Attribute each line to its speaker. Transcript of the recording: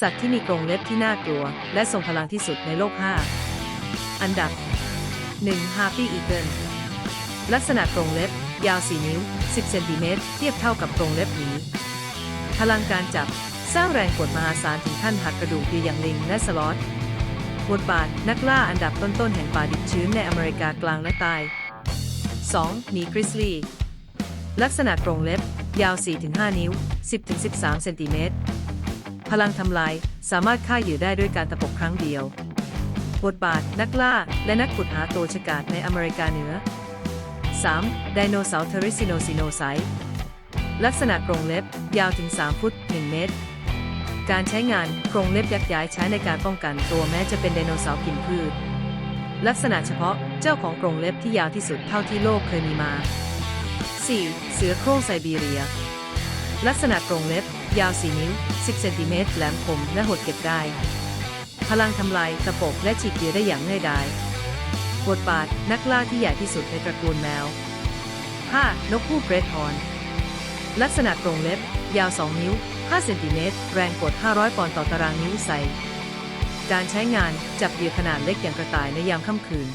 Speaker 1: สัตว์ที่มีกรงเล็บที่น่ากลัว และทรงพลังที่สุดในโลก 5 อันดับ 1. Harpy Eagle ลักษณะกรงเล็บ ยาว 4 นิ้ว 10 เซนติเมตร เทียบเท่ากับกรงเล็บหมี พลังการจับ สร้างแรงกดมหาศาลถึงขั้นหักกระดูกดีอย่างลิงและสลอธบทบาทนักล่าอันดับต้นๆแห่งป่าดิบชื้นในอเมริกากลางและใต้ 2. หมีกริซลีลักษณะกรงเล็บ ยาว 4-5 นิ้ว 10-13 เซนติเมตร พลังทำลาย สามารถฆ่าเหยื่อได้ด้วยการตะปบครั้งเดียว บทบาท นักล่า และนักขุดหาตัวฉกาจในอเมริกาเหนือ 3. ไดโนเสาร์เทริซิโนซิโนไซลักษณะกรงเล็บ ยาวถึง 3 ฟุต 1 เมตร การใช้งานกรงเล็บยักย้ายใช้ในการป้องกันตัวแม้จะเป็นไดโนเสาร์กินพืช ลักษณะเฉพาะเจ้าของกรงเล็บที่ยาวที่สุดเท่าที่โลกเคยมีมา 4. เสือโคร่งไซบีเรีย ลักษณะกรงเล็บ ยาว 4 นิ้ว 10 เซนติเมตร แหลมคม และหดเก็บได้ พลังทำลายตะปบและฉีกเหยื่อได้อย่างง่ายดาย บทบาทนักล่าที่ใหญ่ที่สุดในตระกูลแมว 5. นกฮูกเกรทฮอน ลักษณะกรงเล็บ ยาว 2 นิ้ว 5 เซนติเมตร แรงกด 500 ปอนด์ต่อตารางนิ้วใส่การใช้งานจับเหยื่อขนาดเล็กอย่างกระต่ายในยามค่ำคืน